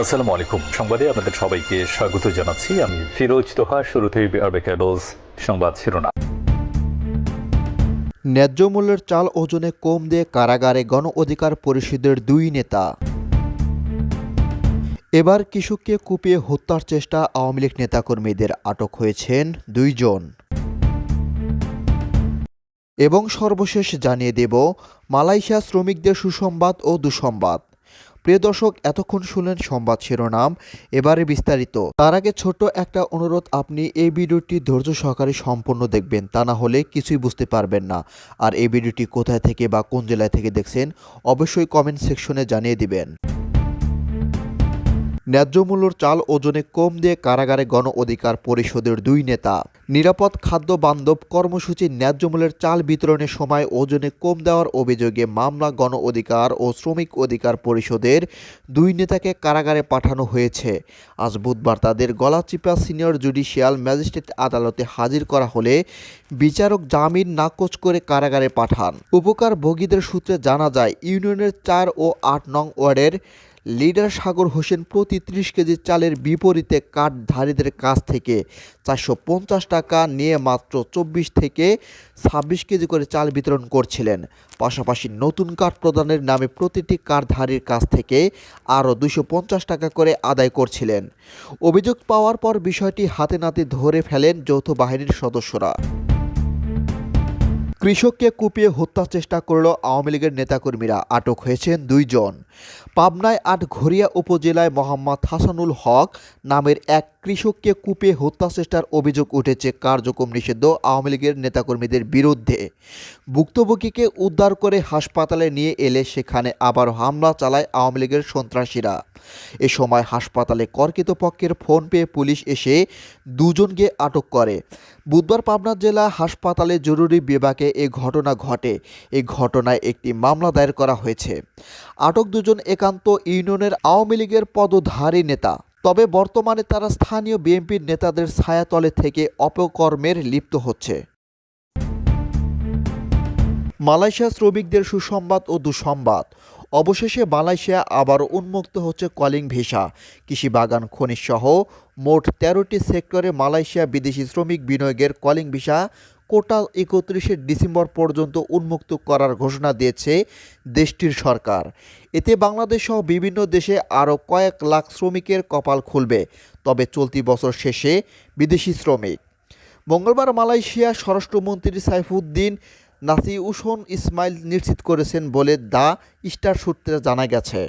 আসসালামু আলাইকুম। সংবাদে আপনাদের সবাইকে স্বাগত জানাচ্ছি। আমি ফিরোজ তোহা, শুরুতেই আরবে কেবলস সংবাদ শিরোনাম। ন্যায্য মূল্যের চাল ওজনে কম দিয়ে কারাগারে গণ অধিকার পরিষদের দুই নেতা। এবার কৃষককে কুপিয়ে হত্যার চেষ্টা আওয়ামী লীগ নেতাকর্মীদের আটক হয়েছেন দুইজন। এবং সর্বশেষ জানিয়ে দেব, মালয়েশিয়া শ্রমিকদের সুসংবাদ ও দুঃসংবাদ। প্রিয় দর্শক, এতক্ষণ শুনলেন সংবাদ শিরোনাম। এবারে বিস্তারিত। তার আগে ছোট্ট একটা অনুরোধ, আপনি এই ভিডিওটি ধৈর্য সহকারে সম্পূর্ণ দেখবেন, তা না হলে কিছুই বুঝতে পারবেন না। আর এই ভিডিওটি কোথায় থেকে বা কোন জেলায় থেকে দেখছেন, অবশ্যই কমেন্ট সেকশনে জানিয়ে দিবেন। ন্যায্য মূল্যর চাল ওজনে কম দিয়ে কারাগারে গণ অধিকার পরিষদের দুই নেতা। নিরাপদ খাদ্য বান্ধব কর্মসূচি ন্যায্য মূল্যের চাল বিতরণের সময় ওজনে কম দেওয়ার অভিযোগে মামলা গণ অধিকার ও শ্রমিক অধিকার পরিষদের দুই নেতাকে কারাগারে পাঠানো হয়েছে। আজ বুধবার তাদের গলাচিপা সিনিয়র জুডিশিয়াল ম্যাজিস্ট্রেট আদালতে হাজির করা হলে বিচারক জামিন নাকচ করে কারাগারে পাঠান। উপকার ভোগীদের সূত্রে জানা যায়, ইউনিয়নের চার ও আট নং ওয়ার্ডের লিডার সাগর হোসেন প্রতি ত্রিশ কেজি চালের বিপরীতে কার্ডধারীদের কাছ থেকে চারশো পঞ্চাশ টাকা নিয়ে মাত্র চব্বিশ থেকে ছাব্বিশ কেজি করে চাল বিতরণ করছিলেন। পাশাপাশি নতুন কার্ড প্রদানের নামে প্রতিটি কার্ডধারীর কাছ থেকে আরও দুশো পঞ্চাশ টাকা করে আদায় করছিলেন। অভিযোগ পাওয়ার পর বিষয়টি হাতে নাতে ধরে ফেলেন যৌথ বাহিনীর সদস্যরা। কৃষককে কুপিয়ে হত্যার চেষ্টা করল আওয়ামী লীগের নেতাকর্মীরা। আটক হয়েছেন দুইজন। পাবনায় আট ঘরিয়া উপজেলায় মোহাম্মদ হাসানুল হক নামের এক কৃষককে কূপে হত্যা চেষ্টার অভিযোগ উঠেছে কার্যক্রম নিষিদ্ধ আওয়ামী লীগের নেতাকর্মীদের বিরুদ্ধে। ভুক্তভোগীকে উদ্ধার করে হাসপাতালে নিয়ে এলে সেখানে আবার হামলা চালায় আওয়ামী লীগের সন্ত্রাসীরা। এ সময় হাসপাতালে কর্তৃপক্ষের ফোন পেয়ে পুলিশ এসে দুজনকে আটক করে। বুধবার পাবনা জেলা হাসপাতালে জরুরি বিভাগে এ ঘটনা ঘটে। এই ঘটনায় একটি মামলা দায়ের করা হয়েছে। আটক দুজন একান্ত ইউনিয়নের আওয়ামী লীগের পদধারী নেতা। তবে বর্তমানে তারা স্থানীয় বিএনপির নেতাদের ছায়াতলে থেকে অপকর্মের লিপ্ত হচ্ছে। মালয়েশিয়া শ্রমিকদের সুসংবাদ ও দুঃসংবাদ। অবশেষে মালয়েশিয়া আবার উন্মুক্ত হচ্ছে কলিং ভিসা। কৃষি বাগান, খনিজ সহ মোট তেরোটি সেক্টরে মালয়েশিয়া বিদেশি শ্রমিক বিনিয়োগের কলিং ভিসা কোটা একত্রিশে ডিসেম্বর পর্যন্ত উন্মুক্ত করার ঘোষণা দিয়েছে দেশটির সরকার। এতে বাংলাদেশ সহ বিভিন্ন দেশে আরও কয়েক লাখ শ্রমিকের কপাল খুলবে, তবে চলতি বছর শেষে বিদেশি শ্রমিক। মঙ্গলবার মালয়েশিয়া স্বরাষ্ট্রমন্ত্রী সাইফুদ্দিন নাসিউসন ইসমাইল নিশ্চিত করেছেন বলে দ্য স্টার সূত্রে জানা গেছে।